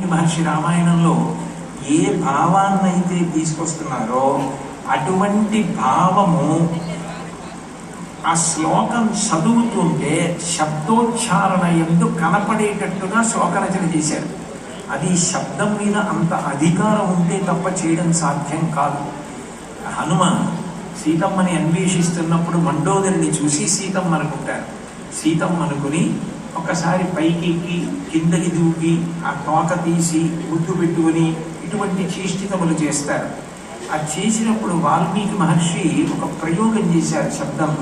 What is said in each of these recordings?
వాల్మీకి మహర్షి రామాయణంలో ఏ భావాన్నైతే తీసుకొస్తున్నారో అటువంటి భావము ఆ శ్లోకం చదువుతుంటే శబ్దోచ్చారణ ఎందు కనపడేటట్టుగా శ్లోకరచన చేశారు. అది శబ్దం మీద అంత అధికారం ఉంటే తప్ప చేయడం సాధ్యం కాదు. హనుమ సీతమ్మని అన్వేషిస్తున్నప్పుడు మండోదరిని చూసి సీతమ్మ అనుకుంటారు సీతమ్మ అనుకుని ఒకసారి పైకి ఎక్కి కిందకి దూకి ఆ తోక తీసి ముద్దు పెట్టుకుని ఇటువంటి చేష్టితములు చేస్తారు. ఆ చేసినప్పుడు వాల్మీకి మహర్షి ఒక ప్రయోగం చేశారు శబ్దం.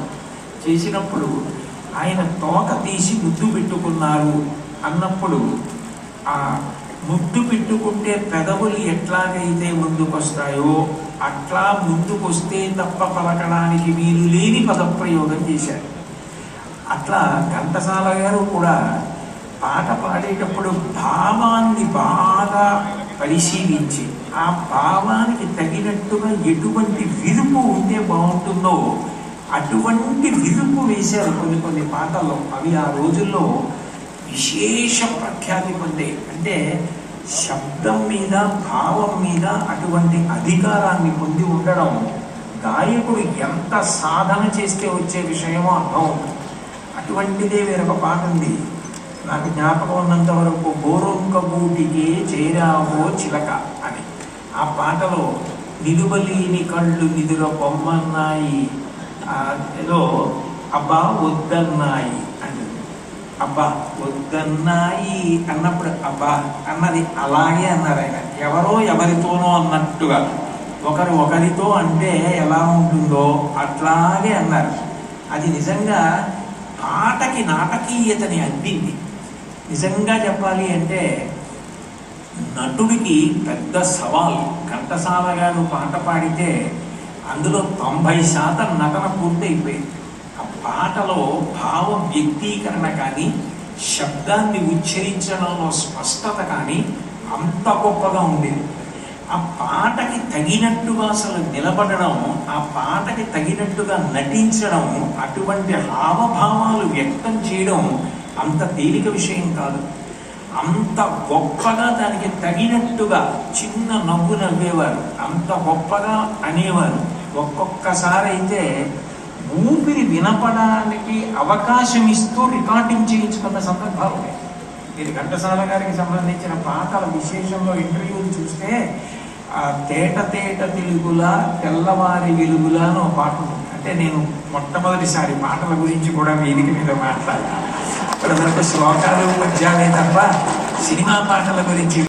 చేసినప్పుడు ఆయన తోక తీసి ముద్దు పెట్టుకున్నారు అన్నప్పుడు ఆ ముద్దు పెట్టుకుంటే పెదవులు ఎట్లాగైతే ముందుకొస్తాయో అట్లా ముందుకొస్తే తప్ప పలకడానికి వీలు లేని పదప్రయోగం చేశారు. అట్లా ఘంటసాల గారు కూడా పాట పాడేటప్పుడు భావాన్ని బాగా పరిశీలించి ఆ భావానికి తగినట్టుగా ఎటువంటి విరుపు ఉంటే బాగుంటుందో అటువంటి విరుపు వేశారు కొన్ని కొన్ని పాటల్లో. అవి ఆ రోజుల్లో విశేష ప్రఖ్యాతి పొందే అంటే శబ్దం మీద భావం మీద అటువంటి అధికారాన్ని పొంది ఉండడం గాయకుడు ఎంత సాధన చేస్తే వచ్చే విషయమో అర్థం అవుతుంది. అటువంటిదే వేరొక పాట ఉంది. నాకు జ్ఞాపకం ఉన్నంత వరకు బోరొంక బూటికి చేరావో చిలక అని. ఆ పాటలో నిలువలేని కళ్ళు నిధుల బొమ్మన్నాయి. ఏదో అబ్బా వద్దన్నాయి అంటుంది. అబ్బా వద్దన్నాయి అన్నప్పుడు అబ్బా అన్నది అలాగే అన్నారు ఆయన. ఎవరో ఎవరితోనో అన్నట్టుగా. ఒకరు ఒకరితో అంటే ఎలా ఉంటుందో అట్లాగే అన్నారు. అది నిజంగా పాటకి నాటకీయతని అద్దింది నిజంగా చెప్పాలి అంటే నటుడికి పెద్ద సవాల్. ఘంటసాల గారు పాట పాడితే అందులో తొంభై శాతం నటన పూర్తయిపోయింది. ఆ పాటలో భావ వ్యక్తీకరణ కానీ శబ్దాన్ని ఉచ్చరించడంలో స్పష్టత కానీ అంత గొప్పగా ఉండేది. ఆ పాటకి తగినట్టుగా అసలు నిలబడడం ఆ పాటకి తగినట్టుగా నటించడం అటువంటి హావభావాలు వ్యక్తం చేయడం అంత తేలిక విషయం కాదు. అంత గొప్పగా దానికి తగినట్టుగా చిన్న నవ్వు నవ్వేవారు. అంత గొప్పగా అనేవారు. ఒక్కొక్కసారి అయితే ఊపిరి వినపడానికి అవకాశం ఇస్తూ రికార్డింగ్ చేయించుకున్న సందర్భాలు ఉన్నాయి ఇది ఘంటసాల గారికి సంబంధించిన పాటల విశేషంలో ఇంటర్వ్యూలు చూస్తే ఆ తేట తేట తెలుగులా తెల్లవారి వెలుగులా అని ఒక పాట ఉంది. అంటే నేను మొట్టమొదటిసారి పాటల గురించి కూడా వేదిక మీద మాట్లాడాను. ఇప్పటివరకు శ్లోకాలు పద్యాలే తప్ప సినిమా పాటల గురించి